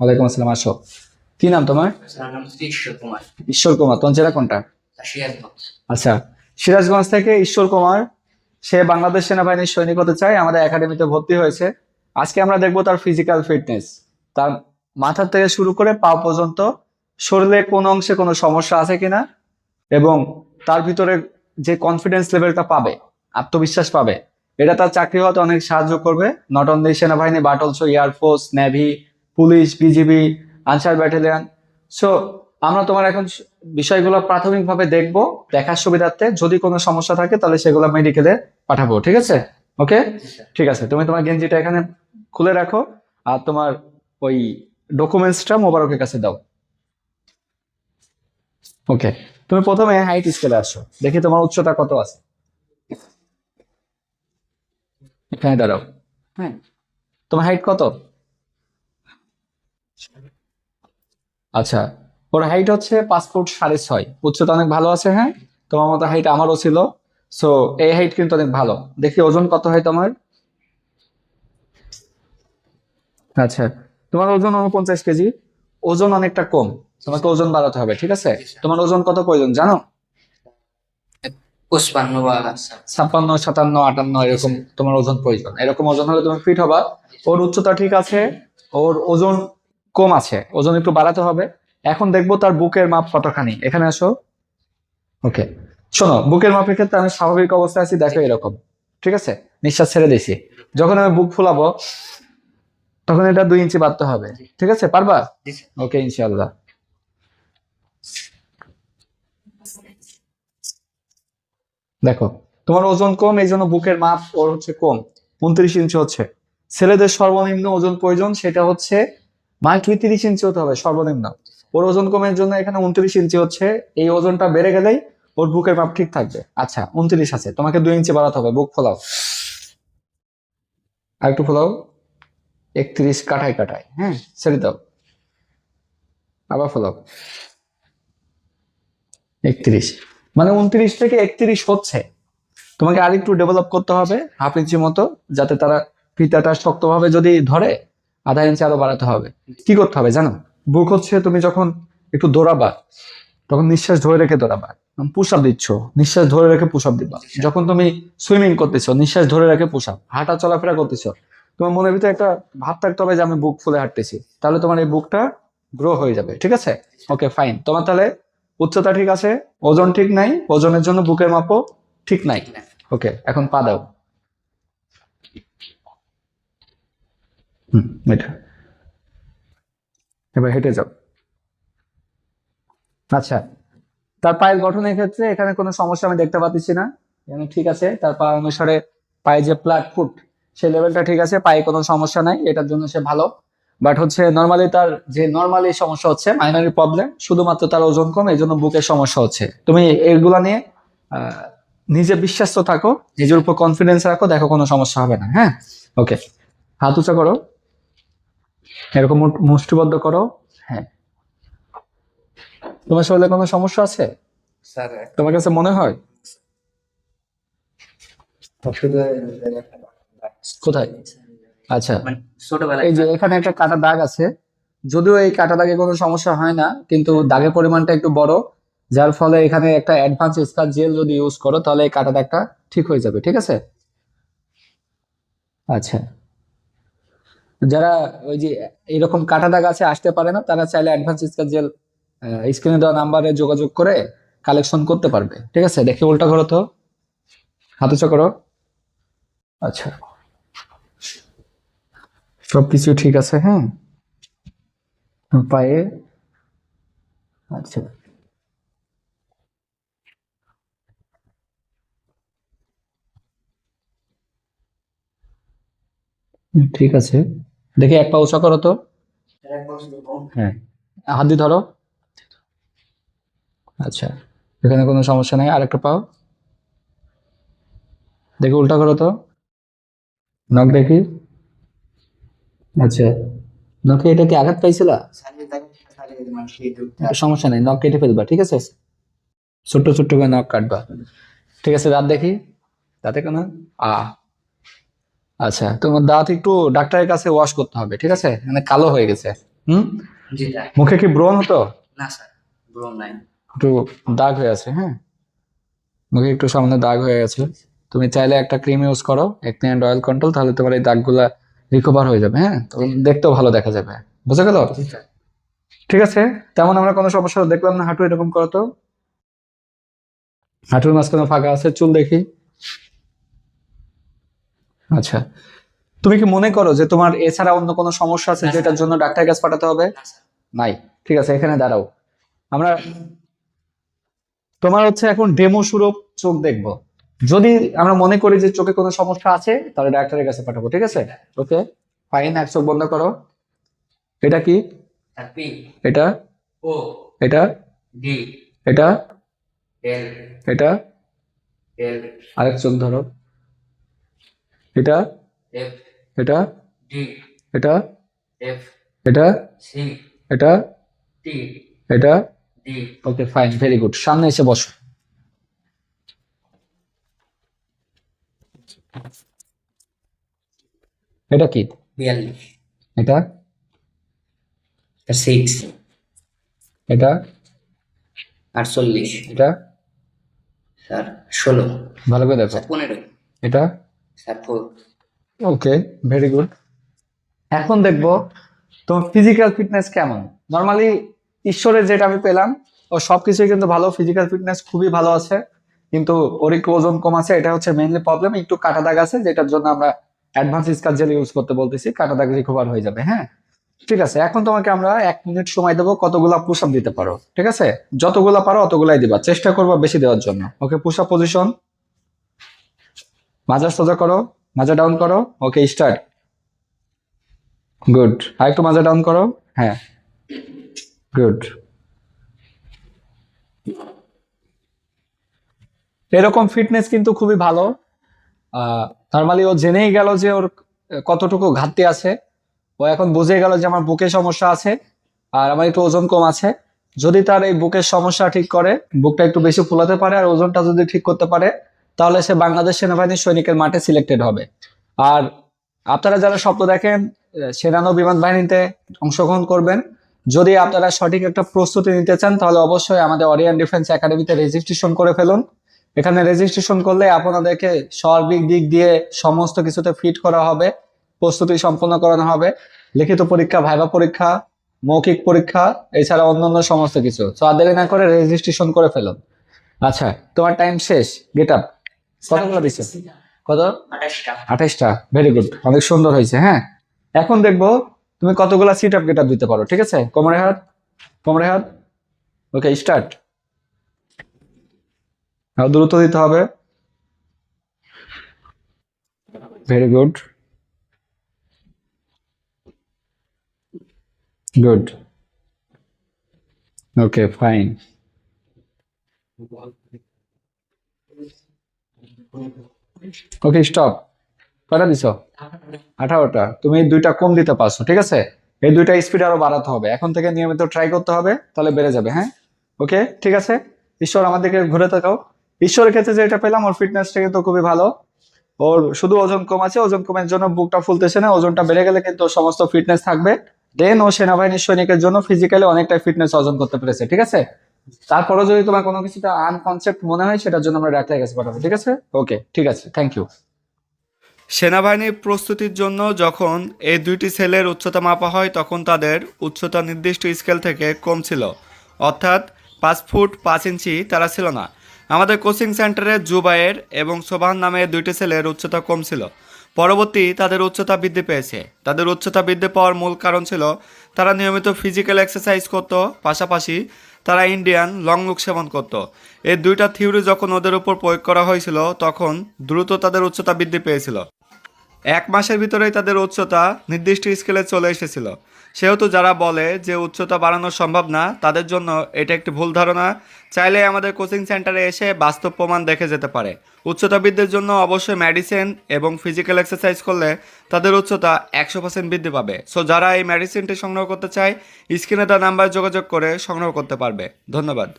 ওয়ালাইকুম আসসালাম আসো। কি নাম তোমার? ঈশ্বর কুমার। ঈশ্বর কুমার তোমার জেলা কোনটা? আচ্ছা সিরাজগঞ্জ থেকে ঈশ্বর কুমার সে বাংলাদেশ সেনাবাহিনীর সৈনিক হতে চায় আমাদের একাডেমিতে ভর্তি হয়েছে। আজকে আমরা দেখব তার ফিজিক্যাল ফিটনেস তার মাথা থেকে শুরু করে পা পর্যন্ত শরীরে কোন অংশে কোনো সমস্যা আছে কিনা এবং তার ভিতরে যে কনফিডেন্স লেভেলটা পাবে আত্মবিশ্বাস পাবে এটা তার চাকরি হতে অনেক সাহায্য করবে। নট অনলি সেনাবাহিনী but also air force navy police BGB Ansar battalion. So আমরা তোমার এখন বিষয়গুলো প্রাথমিকভাবে দেখব দেখার সুবিধার্থে। যদি কোনো সমস্যা থাকে তাহলে সেগুলো মেডিকেলে পাঠাবো ঠিক আছে? ওকে ঠিক আছে তুমি তোমার গেঞ্জিটা এখানে খুলে রাখো আর তোমার ওই ডকুমেন্টসটা মোবারকের কাছে দাও। ওকে তুমি প্রথমে হাইট স্কেলে আসো দেখি তোমার উচ্চতা কত আছে। এখানে দাঁড়াও। হ্যাঁ তোমার হাইট কত? আচ্ছা ওর হাইট হচ্ছে পাঁচ ফুট সাড়ে ছয়। উচ্চতা অনেক ভালো আছে হ্যাঁ? তোমার মতো হাইট আমারও ছিল। সো এই হাইট কিন্তু অনেক ভালো। দেখি ওজন কত হয় তোমার? আচ্ছা তোমার ওজন উনপঞ্চাশ কেজি। ওজন অনেকটা কম। তোমাকে ওজন বাড়াতে হবে ঠিক আছে? তোমার ওজন কত প্রয়োজন জানো? বা ছাপ্পান্ন সাতান্ন আটান্ন এরকম তোমার ওজন প্রয়োজন। এরকম ওজন হলে তুমি ফিট হবা। ওর উচ্চতা ঠিক আছে। ওর ওজন কম আছে ওজন একটু বাড়াতে হবে। এখন দেখব তার বুকের মাপ কতখানি। এখানে আসো। ওকে শোনো বুকের মাপের ক্ষেত্রে আমি স্বাভাবিক অবস্থায় আছি দেখো এরকম। ঠিক আছে? নিঃশ্বাস ছেড়ে দিছি যখন আমি বুক ফুলাবো তখন এটা দুই ইঞ্চি বাড়তে হবে। ঠিক আছে? পারবা? ওকে ইনশাআল্লাহ। দেখো তোমার ওজন কম এই জন্য বুকের মাপ ওর হচ্ছে কম। উনত্রিশ ইঞ্চি হচ্ছে। ছেলেদের সর্বনিম্ন ওজন প্রয়োজন সেটা হচ্ছে মাত্র তিরিশ ইঞ্চি হতে হবে? সর্বনিম্ন। ওর ওজন কমের জন্য এখানে উনত্রিশ ইঞ্চি হচ্ছে। এই ওজনটা বেড়ে গেলেই ওর বুকের মাপ ঠিক থাকবে। আচ্ছা উনত্রিশ আছে। তোমাকে দুই ইঞ্চি বাড়াতে হবে। বুক ফোলাও আর একটু ফোলাও একত্রিশ কাটায় কাটায়। হ্যাঁ ছেড়ে দাও। আবার ফোলাও একত্রিশ। মানে উনত্রিশ থেকে একত্রিশ হচ্ছে। তোমাকে আর একটু ডেভেলপ করতে হবে, হাফ ইঞ্চি মতো, যাতে তারা ফিতাটা শক্তভাবে যদি ধরে আধা ইঞ্চি আরও বাড়াতে হবে। কি করতে হবে জানো? বুক হচ্ছে তুমি যখন একটু দৌড়াবা, তখন নিঃশ্বাস ধরে রেখে দৌড়াবা। পুশ আপ দিচ্ছ, নিঃশ্বাস ধরে রেখে পুশ আপ দিবা। যখন তুমি সুইমিং করতেছো, নিঃশ্বাস ধরে রেখে পুশ আপ হাঁটা চলাফেরা করতেছো, তোমার মনের ভিতরে একটা ভাব থাকতে হবে যে আমি বুক ফুলে হাঁটতেছি। তাহলে তোমার এই বুকটা গ্রো হয়ে যাবে, ঠিক আছে? ওকে ফাইন তোমার তাহলে উচ্চতা ঠিক আছে, ওজন ঠিক নাই, ওজনের জন্য বুকের মাপও ঠিক নাই। ওকে এখন পা দাও। হুম, এটা। এবার হেঁটে যাও। আচ্ছা তার পায়ের গঠনের ক্ষেত্রে এখানে কোনো সমস্যা আমি দেখতে পাচ্ছি না। ঠিক আছে, তার পা অনুসারে পায়ে যে প্লাট ফুট সেই লেভেলটা ঠিক আছে, পায়ে কোনো সমস্যা নাই, এটার জন্য সে ভালো। বাট হচ্ছে নর্মালি তার যে নর্মালি সমস্যা হচ্ছে মাইনারি প্রবলেম শুধুমাত্র তার ওজন কম এই জন্য বুকের সমস্যা হচ্ছে। তুমি এগুলা নিয়ে নিজে বিশ্বাস্ত থাকো, নিজের উপর কনফিডেন্স রাখো, দেখো কোনো সমস্যা হবে না হ্যাঁ? ওকে হাত উঁচা করো। এরকম মুষ্টিবদ্ধ করো। হ্যাঁ। তোমার শরীরে কোনো সমস্যা আছে? স্যার তোমার কাছে মনে হয়? কোথায়? আচ্ছা। মানে এই যে এখানে একটা কাটা দাগ আছে। যদিও এই কাটা দাগে কোনো সমস্যা হয় না কিন্তু দাগের পরিমাণটা একটু বড় যার ফলে এখানে একটা অ্যাডভান্স স্কার জেল যদি ইউজ করো তাহলে এই কাটা দাগটা ঠিক হয়ে যাবে ঠিক আছে? আচ্ছা। যারা ওই যে এরকম কাটা দাগ আছে, আসতে পারে না, তারা চাইলে অ্যাডভান্স স্কার জেল স্ক্রিনে দেওয়া নাম্বারে যোগাযোগ করে কালেকশন করতে পারবে। ঠিক আছে? দেখি উল্টা করো তো। হাতে উঁচা করো। আচ্ছা। সবকিছু ঠিক আছে হ্যাঁ? পায়ে। আচ্ছা। ঠিক আছে। দেখি এক পা উঁচা করো তো। হ্যাঁ। হাত দিয়ে ধরো। আচ্ছা এখানে কোনো সমস্যা নেই। আরেকটা পাও। দেখি উল্টা করো তো। নখ দেখি। আচ্ছা নখে এটা কি আঘাত পাইছিলা? সমস্যা নেই নখ কেটে ফেলবা ঠিক আছে? ছোট্ট ছোট্ট করে নখ কাটবা। ঠিক আছে দাঁত দেখি। দাঁতে কেন? আ। আচ্ছা তোমার দাঁত একটু ডাক্তারের কাছে ওয়াশ করতে হবে ঠিক আছে? মানে কালো হয়ে গেছে। হুম? মুখে কি ব্রণ হতো? না স্যার ব্রণ নাই। একটু দাগ হয়ে আছে হ্যাঁ? মুখে একটু সামনে দাগ হয়ে গেছে। তুমি চাইলে একটা ক্রিম ইউজ করো অ্যান্ড অয়েল কন্ট্রোল তাহলে তোমার এই দাগগুলা রিকভার হয়ে যাবে হ্যাঁ? তখন দেখতেও ভালো দেখা যাবে বুঝে গেল? ঠিক আছে তেমন আমরা কোনো সমস্যা দেখলাম না হাঁটু এরকম করো তো। হাঁটুর মাঝখানে ফাঁকা আছে চুল দেখি। আচ্ছা। তুমি কি মনে করো যে তোমার এছাড়া অন্য কোনো সমস্যা আছে যেটার জন্য ডাক্তারের কাছে পাঠাতে হবে? নাই। ঠিক আছে এখানে দাঁড়াও। আমরা তোমার হচ্ছে এখন ডেমো স্বরূপ চোখ দেখব। যদি আমরা মনে করি যে চোখে কোনো সমস্যা আছে তাহলে ডাক্তারের কাছে পাঠাবো ঠিক আছে? ওকে। ফাইন এক চোখ বন্ধ করো। এটা কি? এটা? ও। এটা? ডি। এটা? এল। এটা? এল। আরেক চোখ ধরো। এটা এফ এটা ডি এটা এফ এটা সি এটা টি এটা D okay fine very good সামনে এসে বসো। এটা কি? বিয়াল্লিশ। এটা? সিক্স এটা? আটচল্লিশ। এটা? স্যার ষোলো। ভালো করে দেখো। পনেরো। এটা? ওকে ভেরি গুড এখন দেখব তোমার ফিজিক্যাল ফিটনেস কেমন? নর্মালি ঈশ্বরের যেটা আমি পেলাম, ও কিন্তু ভালো ফিজিক্যাল ফিটনেস খুবই ভালো আছে। কিন্তু ওর একটু ওজন কম আছে, এটা হচ্ছে মেইনলি প্রবলেম একটু কাটা দাগ আছে, যেটার জন্য আমরা অ্যাডভান্স স্কার জেল ইউজ করতে বলতেছি, কাটা দাগ রিকভার হয়ে যাবে হ্যাঁ? ঠিক আছে, এখন তোমাকে আমরা এক মিনিট সময় দেবো, কতগুলা পুশ আপ দিতে পারো, ঠিক আছে? যতগুলা পারো অতগুলাই দিবা, চেষ্টা করবা বেশি দেওয়ার জন্য ওকে পুশ আপ পজিশন মাজা সোজা করো মাজা ডাউন করো ওকে স্টার্ট গুড আর একটু মাজা ডাউন করো হ্যাঁ। গুড এরকম ফিটনেস কিন্তু খুবই ভালো। নর্মালি ও জেনেই গেল যে ওর কতটুকু ঘাটতি আছে। ও এখন বুঝে গেল যে আমার বুকে সমস্যা আছে আর আমার একটু ওজন কম আছে। যদি তার এই বুকের সমস্যা ঠিক করে, বুকটা একটু বেশি ফুলাতে পারে আর ওজনটা যদি ঠিক করতে পারে তাহলে সে বাংলাদেশ সেনাবাহিনীর সৈনিকের মাঠে সিলেক্টেড হবে। আর আপনারা যারা স্বপ্ন দেখেন সেনানো বিমান বাহিনীতে অংশগ্রহণ করবেন। যদি আপনারা সঠিক একটা প্রস্তুতি নিতে চান, তাহলে অবশ্যই আমাদের অরিয়ান ডিফেন্স একাডেমিতে রেজিস্ট্রেশন করে ফেলুন। এখানে রেজিস্ট্রেশন করলে আপনাদেরকে সার্বিক দিক দিয়ে সমস্ত কিছুতে ফিট করা হবে, প্রস্তুতি সম্পন্ন করানো হবে। লিখিত পরীক্ষা ভাইবা পরীক্ষা, মৌখিক পরীক্ষা, এছাড়া অন্যান্য সমস্ত কিছু। তো আর দেরি না করে রেজিস্ট্রেশন করে ফেলুন। আচ্ছা তোমার টাইম শেষ। গেট আপ কতগুলো দিচ্ছে কত? আঠাইশটা ভেরি গুড অনেক সুন্দর হয়েছে হ্যাঁ? এখন দেখব তুমি কতগুলা সিট আপ গেট আপ দিতে পারো ঠিক আছে? কোমরে হাত কোমরে হাত। ওকে স্টার্ট দ্রুত দিতে হবে। Very good good okay fine okay stop কটা দিছো? আঠারোটা। তুমি এই দুইটা কম দিতে পারছ, ঠিক আছে? এই দুইটা স্পিড আরও বাড়াতে হবে। এখন থেকে নিয়মিত ট্রাই করতে হবে, তাহলে বেড়ে যাবে হ্যাঁ? ওকে ঠিক আছে? ঈশ্বর আমাদেরকে ঘুরে তাকাও। ঈশ্বরের ক্ষেত্রে যেটা পেলাম, ওর ফিটনেসটা কিন্তু খুবই ভালো। ওর শুধু ওজন কম আছে, ওজন কমের জন্য বুকটা ফুলতেছে না, ওজনটা বেড়ে গেলে কিন্তু সমস্ত ফিটনেস থাকবে। দেন ও সেনাবাহিনীর সৈনিকের জন্য ফিজিক্যালি অনেকটা ফিটনেস অর্জন করতে পেরেছে, ঠিক আছে? তারপরে যদি তোমার কোনো কিছুটা আনকনসেপ্ট মনে হয়, সেটার জন্য আমরা ডাক্তারের কাছে পাঠাবো, ঠিক আছে? ওকে ঠিক আছে থ্যাংক ইউ সেনাবাহিনীর প্রস্তুতির জন্য যখন এই দুইটি সেলের উচ্চতা মাপা হয়, তখন তাদের উচ্চতা নির্দিষ্ট স্কেল থেকে কম ছিল। অর্থাৎ পাঁচ ফুট পাঁচ ইঞ্চি তারা ছিল না। আমাদের কোচিং সেন্টারে জুবায়ের এবং সোবান নামে দুইটি সেলের উচ্চতা কম ছিল। পরবর্তী তাদের উচ্চতা বৃদ্ধি পেয়েছে। তাদের উচ্চতা বৃদ্ধি পাওয়ার মূল কারণ ছিল, তারা নিয়মিত ফিজিক্যাল এক্সারসাইজ করত, পাশাপাশি তারা ইন্ডিয়ান লং লুক সেবন করত। এই দুইটা থিওরি যখন ওদের উপর প্রয়োগ করা হয়েছিল, তখন দ্রুত তাদের উচ্চতা বৃদ্ধি পেয়েছিল। এক মাসের ভিতরেই তাদের উচ্চতা নির্দিষ্ট স্কেলে চলে এসেছিল। সেহেতু যারা বলে যে উচ্চতা বাড়ানো সম্ভব না, তাদের জন্য এটা একটি ভুল ধারণা। চাইলে আমাদের কোচিং সেন্টারে এসে বাস্তব প্রমাণ দেখে যেতে পারে। উচ্চতা বৃদ্ধির জন্য অবশ্যই মেডিসিন এবং ফিজিক্যাল এক্সারসাইজ করলে তাদের উচ্চতা একশো পার্সেন্ট বৃদ্ধি পাবে। সো যারা এই মেডিসিনটি সংগ্রহ করতে চায়, স্ক্রিনে তার নাম্বার যোগাযোগ করে সংগ্রহ করতে পারবে। ধন্যবাদ।